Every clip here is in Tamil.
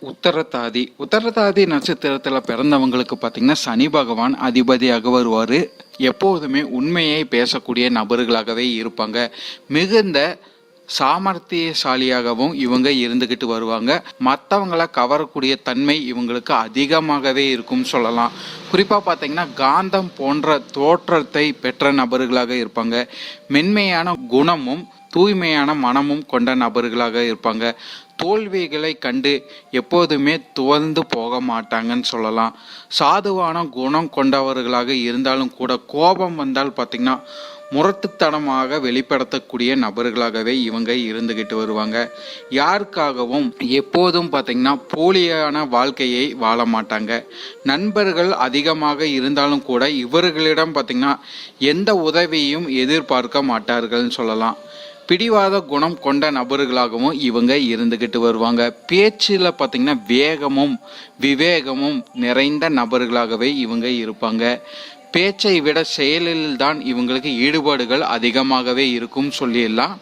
உத்தரதாதி. உத்தரதாதி நட்சத்திரத்தில் பிறந்தவங்களுக்கு பார்த்தீங்கன்னா சனி பகவான் அதிபதியாக வருவார். எப்போதுமே உண்மையை பேசக்கூடிய நபர்களாகவே இருப்பாங்க. மிகுந்த சாமர்த்தியசாலியாகவும் இவங்க இருந்துக்கிட்டு வருவாங்க. மற்றவங்களை கவரக்கூடிய தன்மை இவங்களுக்கு அதிகமாகவே இருக்கும் சொல்லலாம். குறிப்பாக பார்த்தீங்கன்னா காந்தம் போன்ற தோற்றத்தை பெற்ற நபர்களாக இருப்பாங்க. மென்மையான குணமும் தூய்மையான மனமும் கொண்ட நபர்களாக இருப்பாங்க. தோல்விகளை கண்டு எப்போதுமே துவந்து போக மாட்டாங்கன்னு சொல்லலாம். சாதுவான குணம் கொண்டவர்களாக இருந்தாலும் கூட கோபம் வந்தால் பார்த்திங்கன்னா முரட்டுத்தனமாக வெளிப்படுத்தக்கூடிய நபர்களாகவே இவங்க இருந்துகிட்டு வருவாங்க. யாருக்காகவும் எப்போதும் பார்த்திங்கன்னா போலியான வாழ்க்கையை வாழ மாட்டாங்க. நண்பர்கள் அதிகமாக இருந்தாலும் கூட இவர்களிடம் பார்த்திங்கன்னா எந்த உதவியும் எதிர்பார்க்க மாட்டார்கள்னு சொல்லலாம். பிடிவாத குணம் கொண்ட நபர்களாகவும் இவங்க இருந்துக்கிட்டு வருவாங்க. பேச்சில் பார்த்திங்கன்னா வேகமும் விவேகமும் நிறைந்த நபர்களாகவே இவங்க இருப்பாங்க. பேச்சை விட செயலில் தான் இவங்களுக்கு ஈடுபாடுகள் அதிகமாகவே இருக்கும் சொல்லிடலாம்.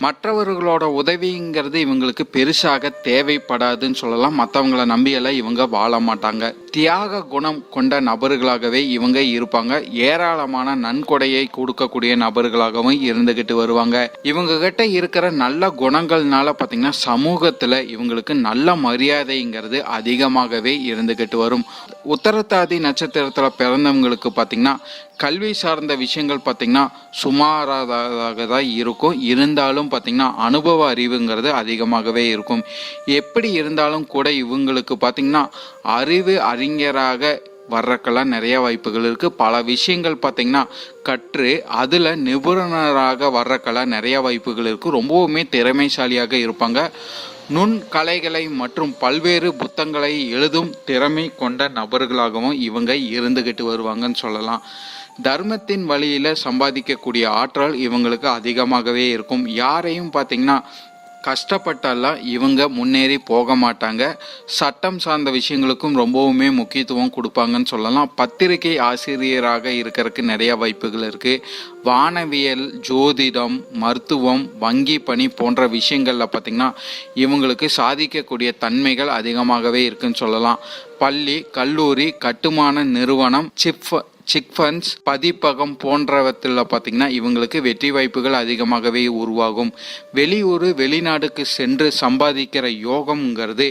மற்றவர்களோட உதவிங்கிறது இவங்களுக்கு பெருசாக தேவைப்படாதுன்னு சொல்லலாம். மற்றவங்கள நம்பியெல்லாம் இவங்க வாழ மாட்டாங்க. தியாக குணம் கொண்ட நபர்களாகவே இவங்க இருப்பாங்க. ஏராளமான நன்கொடையை கொடுக்கக்கூடிய நபர்களாகவும் இருந்துகிட்டு வருவாங்க. இவங்க கிட்ட இருக்கிற நல்ல குணங்கள்னால பார்த்தீங்கன்னா சமூகத்தில் இவங்களுக்கு நல்ல மரியாதைங்கிறது அதிகமாகவே இருந்துகிட்டு வரும். உத்தரத்தாதி நட்சத்திரத்தில் பிறந்தவங்களுக்கு பார்த்தீங்கன்னா கல்வி சார்ந்த விஷயங்கள் பார்த்திங்கன்னா சுமாராதாக தான் இருக்கும். இருந்தாலும் பார்த்திங்கன்னா அனுபவ அறிவுங்கிறது அதிகமாகவே இருக்கும். எப்படி இருந்தாலும் கூட இவங்களுக்கு பார்த்திங்கன்னா அறிவு அறிஞராக வர்றக்கெல்லாம் நிறைய வாய்ப்புகள் இருக்குது பல விஷயங்கள் பார்த்திங்கன்னா கற்று அதில் நிபுணராக வர்றக்கெல்லாம் நிறைய வாய்ப்புகள் இருக்குது ரொம்பவுமே திறமைசாலியாக இருப்பாங்க. நுண் கலைகளை மற்றும் பல்வேறு புத்தங்களை எழுதும் திறமை கொண்ட நபர்களாகவும் இவங்க இருந்துகிட்டு வருவாங்கன்னு சொல்லலாம். தர்மத்தின் வழியில் சம்பாதிக்கக்கூடிய ஆற்றல் இவங்களுக்கு அதிகமாகவே இருக்கும். யாரையும் பார்த்தீங்கன்னா கஷ்டப்பட்டாலாம் இவங்க முன்னேறி போக மாட்டாங்க. சட்டம் சார்ந்த விஷயங்களுக்கும் ரொம்பவுமே முக்கியத்துவம் கொடுப்பாங்கன்னு சொல்லலாம். பத்திரிகை ஆசிரியராக இருக்கிறதுக்கு நிறைய வாய்ப்புகள் இருக்குது வானவியல் ஜோதிடம் மருத்துவம் வங்கி பணி போன்ற விஷயங்களில் பார்த்திங்கன்னா இவங்களுக்கு சாதிக்கக்கூடிய தன்மைகள் அதிகமாகவே இருக்குன்னு சொல்லலாம். பள்ளி கல்லூரி கட்டுமான நிறுவனம் சிப் சிக் ஃபண்ட்ஸ் பதிப்பகம் போன்றவற்றில் பார்த்திங்கன்னா இவங்களுக்கு வெற்றி வாய்ப்புகள் அதிகமாகவே உருவாகும். வெளியூர் வெளிநாடுக்கு சென்று சம்பாதிக்கிற யோகம்ங்கிறது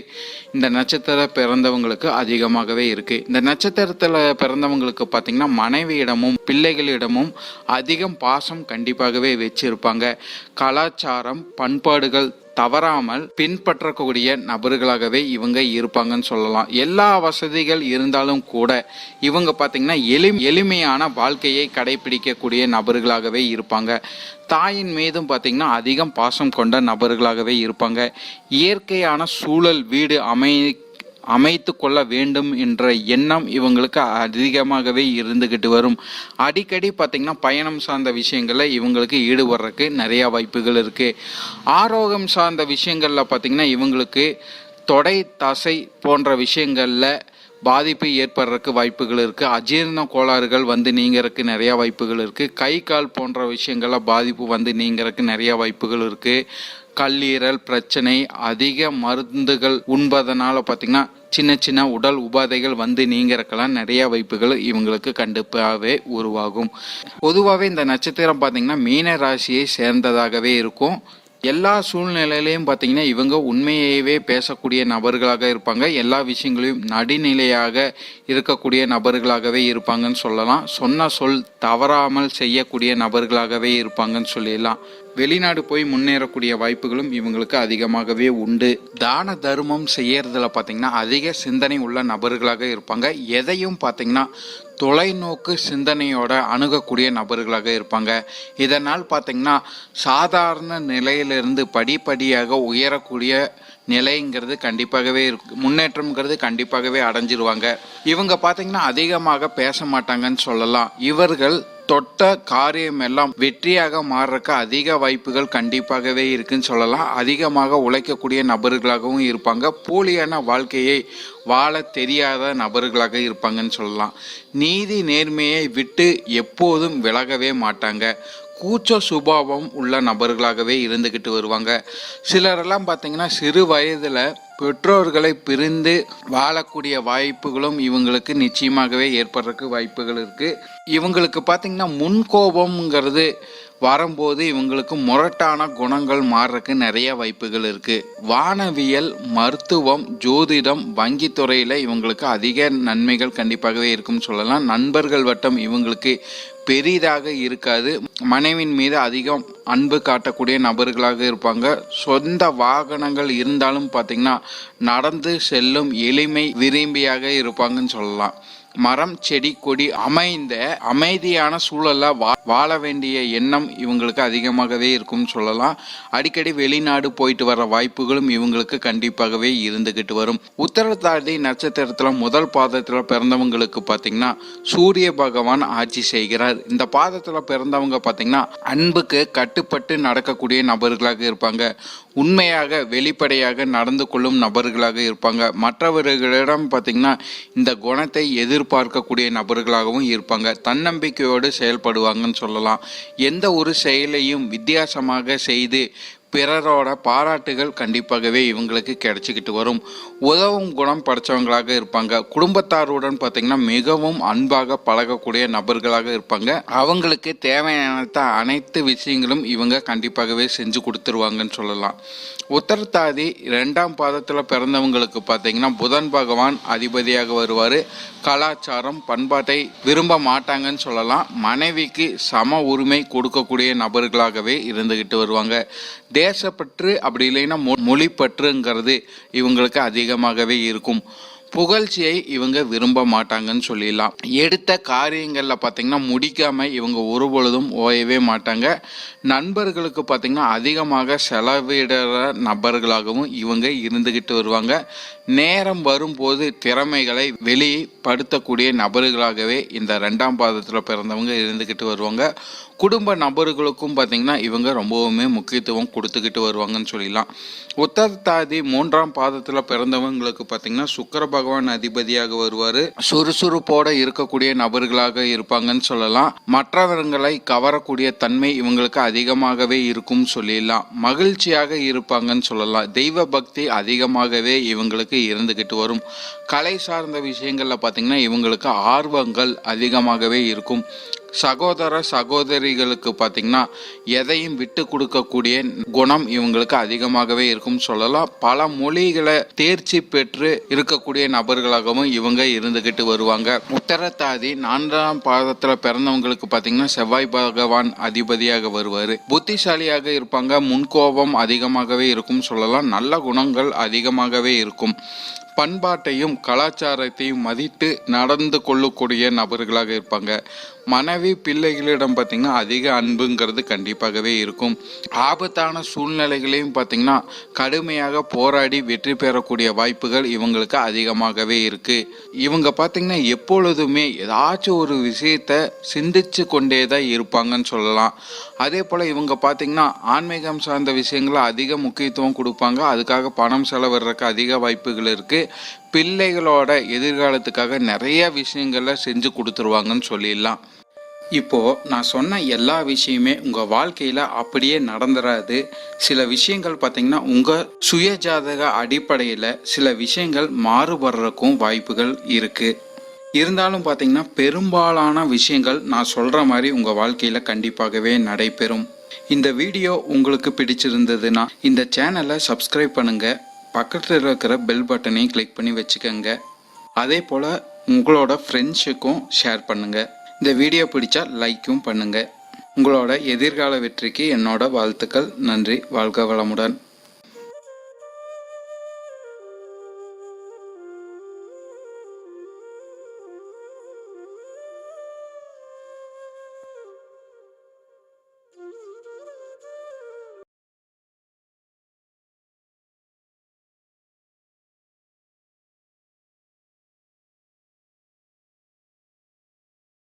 இந்த நட்சத்திர பிறந்தவங்களுக்கு அதிகமாகவே இருக்குது இந்த நட்சத்திரத்தில் பிறந்தவங்களுக்கு பார்த்திங்கன்னா மனைவியிடமும் பிள்ளைகளிடமும் அதிகம் பாசம் கண்டிப்பாகவே வச்சுருப்பாங்க. கலாச்சாரம் பண்பாடுகள் தவறாமல் பின்பற்றக்கூடிய நபர்களாகவே இவங்க இருப்பாங்கன்னு சொல்லலாம். எல்லா வசதிகள் இருந்தாலும் கூட இவங்க பார்த்திங்கன்னா எளி எளிமையான வாழ்க்கையை கடைபிடிக்கக்கூடிய நபர்களாகவே இருப்பாங்க. தாயின் மீதும் பார்த்திங்கன்னா அதிகம் பாசம் கொண்ட நபர்களாகவே இருப்பாங்க. இயற்கையான சூழல் வீடு அமை அமைத்து கொள்ள வேண்டும் என்ற எண்ணம் இவங்களுக்கு அதிகமாகவே இருந்துக்கிட்டு வரும். அடிக்கடி பார்த்திங்கன்னா பயணம் சார்ந்த விஷயங்களில் இவங்களுக்கு ஈடுபடுறதுக்கு நிறையா வாய்ப்புகள் இருக்குது ஆரோக்கியம் சார்ந்த விஷயங்களில் பார்த்திங்கன்னா இவங்களுக்கு தொடை தசை போன்ற விஷயங்களில் பாதிப்பு ஏற்படுறதுக்கு வாய்ப்புகள் இருக்குது அஜீரண கோளாறுகள் வந்து நீங்கிறதுக்கு நிறையா வாய்ப்புகள் இருக்குது கை கால் போன்ற விஷயங்களில் பாதிப்பு வந்து நீங்கிறதுக்கு நிறையா வாய்ப்புகள் இருக்குது கல்லீரல் பிரச்சனை அதிக மருந்துகள் உண்பதனால பார்த்தீங்கன்னா சின்ன சின்ன உடல் உபாதைகள் வந்து நீங்கிறக்கெல்லாம் நிறைய வாய்ப்புகள் இவங்களுக்கு கண்டிப்பாகவே உருவாகும். பொதுவாகவே இந்த நட்சத்திரம் பார்த்திங்கன்னா மீன ராசியை சேர்ந்ததாகவே இருக்கும். எல்லா சூழ்நிலையிலையும் பார்த்தீங்கன்னா இவங்க உண்மையவே பேசக்கூடிய நபர்களாக இருப்பாங்க. எல்லா விஷயங்களையும் நடுநிலையாக இருக்கக்கூடிய நபர்களாகவே இருப்பாங்கன்னு சொல்லலாம். சொன்ன சொல் தவறாமல் செய்யக்கூடிய நபர்களாகவே இருப்பாங்கன்னு சொல்லிடலாம். வெளிநாடு போய் முன்னேறக்கூடிய வாய்ப்புகளும் இவங்களுக்கு அதிகமாகவே உண்டு. தான தர்மம் செய்யறதுல பார்த்தீங்கன்னா அதிக சிந்தனை உள்ள நபர்களாக இருப்பாங்க. எதையும் பார்த்தீங்கன்னா தொலைநோக்கு சிந்தனையோட அணுகக்கூடிய நபர்களாக இருப்பாங்க. இதனால் பார்த்தீங்கன்னா சாதாரண நிலையிலிருந்து படிப்படியாக உயரக்கூடிய நிலைங்கிறது கண்டிப்பாகவே இருக்கு முன்னேற்றம்ங்கிறது கண்டிப்பாகவே அடைஞ்சிருவாங்க. இவங்க பார்த்தீங்கன்னா அதிகமாக பேச மாட்டாங்கன்னு சொல்லலாம். இவர்கள் தொட்ட காரியம் எல்லாம் வெற்றியாக மாறுறக்கு அதிக வாய்ப்புகள் கண்டிப்பாகவே இருக்குன்னு சொல்லலாம். அதிகமாக உழைக்கக்கூடிய நபர்களாகவும் இருப்பாங்க. போலியான வாழ்க்கையை வாழ தெரியாத நபர்களாக இருப்பாங்கன்னு சொல்லலாம். நீதி நேர்மையை விட்டு எப்போதும் விலகவே மாட்டாங்க. கூச்ச சுபாவம் உள்ள நபர்களாகவே இருந்துக்கிட்டு வருவாங்க. சிலரெல்லாம் பார்த்தீங்கன்னா சிறு வயதில் பெற்றோர்களை பிரிந்து வாழக்கூடிய வாய்ப்புகளும் இவங்களுக்கு நிச்சயமாகவே ஏற்படுறதுக்கு வாய்ப்புகள் இருக்குது இவங்களுக்கு பார்த்திங்கன்னா முன்கோபம்ங்கிறது வரும்போது இவங்களுக்கு முரட்டான குணங்கள் மாறுறதுக்கு நிறைய வாய்ப்புகள் இருக்குது வானவியல் மருத்துவம் ஜோதிடம் வங்கித்துறையில் இவங்களுக்கு அதிக நன்மைகள் கண்டிப்பாகவே இருக்கும்னு சொல்லலாம். நண்பர்கள் வட்டம் இவங்களுக்கு பெரிதாக இருக்காது. மனைவின் மீது அதிகம் அன்பு காட்டக்கூடிய நபர்களாக இருப்பாங்க. சொந்த வாகனங்கள் இருந்தாலும் பார்த்தீங்கன்னா நடந்து செல்லும் எளிமை விரும்பியாக இருப்பாங்கன்னு சொல்லலாம். மரம் செடி கொடி அமைந்த அமைதியான சூழல்ல வா வாழ வேண்டிய எண்ணம் இவங்களுக்கு அதிகமாகவே இருக்கும்னு சொல்லலாம். அடிக்கடி வெளிநாடு போயிட்டு வர வாய்ப்புகளும் இவங்களுக்கு கண்டிப்பாகவே இருந்துகிட்டு வரும். உத்தரதாதி நட்சத்திரத்துல முதல் பாதத்துல பிறந்தவங்களுக்கு பார்த்தீங்கன்னா சூரிய பகவான் ஆட்சி செய்கிறார். இந்த பாதத்துல பிறந்தவங்க பார்த்தீங்கன்னா அன்புக்கு கட்டுப்பட்டு நடக்கக்கூடிய நபர்களாக இருப்பாங்க. உண்மையாக வெளிப்படையாக நடந்து கொள்ளும் நபர்களாக இருப்பாங்க. மற்றவர்களிடம் பார்த்தீங்கன்னா இந்த குணத்தை எதிர்பார்க்கக்கூடிய நபர்களாகவும் இருப்பாங்க. தன்னம்பிக்கையோடு செயல்படுவாங்கன்னு சொல்லலாம். எந்த ஒரு செயலையும் வித்தியாசமாக செய்து பிறரோட பாராட்டுகள் கண்டிப்பாகவே இவங்களுக்கு கிடைச்சிக்கிட்டு வரும். உதவும் குணம் படைச்சவங்களாக இருப்பாங்க. குடும்பத்தாருடன் பார்த்தீங்கன்னா மிகவும் அன்பாக பழகக்கூடிய நபர்களாக இருப்பாங்க. அவங்களுக்கு தேவையான அனைத்து விஷயங்களும் இவங்க கண்டிப்பாகவே செஞ்சு கொடுத்துருவாங்கன்னு சொல்லலாம். உத்தரத்தாதி ரெண்டாம் பாதத்தில் பிறந்தவங்களுக்கு பார்த்தீங்கன்னா புதன் பகவான் அதிபதியாக வருவார். கலாச்சாரம் பண்பாட்டை விரும்ப மாட்டாங்கன்னு சொல்லலாம். மனைவிக்கு சம உரிமை கொடுக்கக்கூடிய நபர்களாகவே இருந்துக்கிட்டு வருவாங்க. தேசப்பற்று அப்படி இல்லைன்னா மொ மொழிப்பற்றுங்கிறது இவங்களுக்கு அதிகமாகவே இருக்கும். புகழ்ச்சியை இவங்க விரும்ப மாட்டாங்கன்னு சொல்லிடலாம். எடுத்த காரியங்களில் பார்த்தீங்கன்னா முடிக்காமல் இவங்க ஒரு பொழுதும் ஓயவே மாட்டாங்க. நண்பர்களுக்கு பார்த்தீங்கன்னா அதிகமாக செலவிடுற நபர்களாகவும் இவங்க இருந்துக்கிட்டு வருவாங்க. நேரம் வரும்போது திறமைகளை வெளிப்படுத்தக்கூடிய நபர்களாகவே இந்த ரெண்டாம் பாதத்தில் பிறந்தவங்க இருந்துக்கிட்டு வருவாங்க. குடும்ப நபர்களுக்கும் பார்த்தீங்கன்னா இவங்க ரொம்பவுமே முக்கியத்துவம் கொடுத்துக்கிட்டு வருவாங்கன்னு சொல்லிடலாம். உத்தரத்தாதி மூன்றாம் பாதத்தில் பிறந்தவங்களுக்கு பார்த்தீங்கன்னா சுக்கர பகவான் அதிபதியாக வருவார். சுறுசுறுப்போட இருக்கக்கூடிய நபர்களாக இருப்பாங்கன்னு சொல்லலாம். மற்றவர்களை கவரக்கூடிய தன்மை இவங்களுக்கு அதிகமாகவே இருக்கும் சொல்லிடலாம். மகிழ்ச்சியாக இருப்பாங்கன்னு சொல்லலாம். தெய்வ பக்தி அதிகமாகவே இவங்களுக்கு இருந்துக்கிட்டு வரும். கலை சார்ந்த விஷயங்களில் பார்த்தீங்கன்னா இவங்களுக்கு ஆர்வங்கள் அதிகமாகவே இருக்கும். சகோதர சகோதரிகளுக்கு பார்த்தீங்கன்னா எதையும் விட்டு கொடுக்கக்கூடிய குணம் இவங்களுக்கு அதிகமாகவே இருக்கும் சொல்லலாம். பல மொழிகளை தேர்ச்சி பெற்று இருக்கக்கூடிய நபர்களாகவும் இவங்க இருந்துகிட்டு வருவாங்க. உத்தரத்தாதி நான்காம் பாதத்தில் பிறந்தவங்களுக்கு பார்த்தீங்கன்னா செவ்வாய் பகவான் அதிபதியாக வருவார். புத்திசாலியாக இருப்பாங்க. முன்கோபம் அதிகமாகவே இருக்கும் சொல்லலாம். நல்ல குணங்கள் அதிகமாகவே இருக்கும். பண்பாட்டையும் கலாச்சாரத்தையும் மதித்து நடந்து கொள்ளக்கூடிய நபர்களாக இருப்பாங்க. மனைவி பிள்ளைகளிடம் பார்த்திங்கன்னா அதிக அன்புங்கிறது கண்டிப்பாகவே இருக்கும். ஆபத்தான சூழ்நிலைகளையும் பார்த்திங்கன்னா கடுமையாக போராடி வெற்றி பெறக்கூடிய வாய்ப்புகள் இவங்களுக்கு அதிகமாகவே இருக்குது இவங்க பார்த்திங்கன்னா எப்பொழுதுமே ஏதாச்சும் ஒரு விஷயத்தை சிந்திச்சு கொண்டே தான் இருப்பாங்கன்னு சொல்லலாம். அதே போல் இவங்க பார்த்திங்கன்னா ஆன்மீகம் சார்ந்த விஷயங்களை அதிக முக்கியத்துவம் கொடுப்பாங்க. அதுக்காக பணம் செலவிடுறதுக்கு அதிக வாய்ப்புகள் இருக்குது பிள்ளைகளோட எதிர்காலத்துக்காக நிறைய விஷயங்களை செஞ்சு கொடுத்துருவாங்கன்னு சொல்லிடலாம். இப்போ நான் சொன்ன எல்லா விஷயமே உங்கள் வாழ்க்கையில் அப்படியே நடந்துடாது சில விஷயங்கள் பார்த்தீங்கன்னா உங்கள் சுயஜாதக அடிப்படையில் சில விஷயங்கள் மாறுபடுறக்கும் வாய்ப்புகள் இருக்குது இருந்தாலும் பார்த்தீங்கன்னா பெரும்பாலான விஷயங்கள் நான் சொல்கிற மாதிரி உங்கள் வாழ்க்கையில் கண்டிப்பாகவே நடைபெறும். இந்த வீடியோ உங்களுக்கு பிடிச்சிருந்ததுன்னா இந்த சேனலை சப்ஸ்கிரைப் பண்ணுங்கள் பக்கத்தில் இருக்கிற பெல் பட்டனையும் கிளிக் பண்ணி வச்சுக்கோங்க. அதே போல் உங்களோட ஃப்ரெண்ட்ஸுக்கும் ஷேர் பண்ணுங்கள் இந்த வீடியோ பிடிச்சா லைக்கும் பண்ணுங்கள் உங்களோட எதிர்கால வெற்றிக்கு என்னோட வாழ்த்துக்கள். நன்றி. வாழ்க வளமுடன்.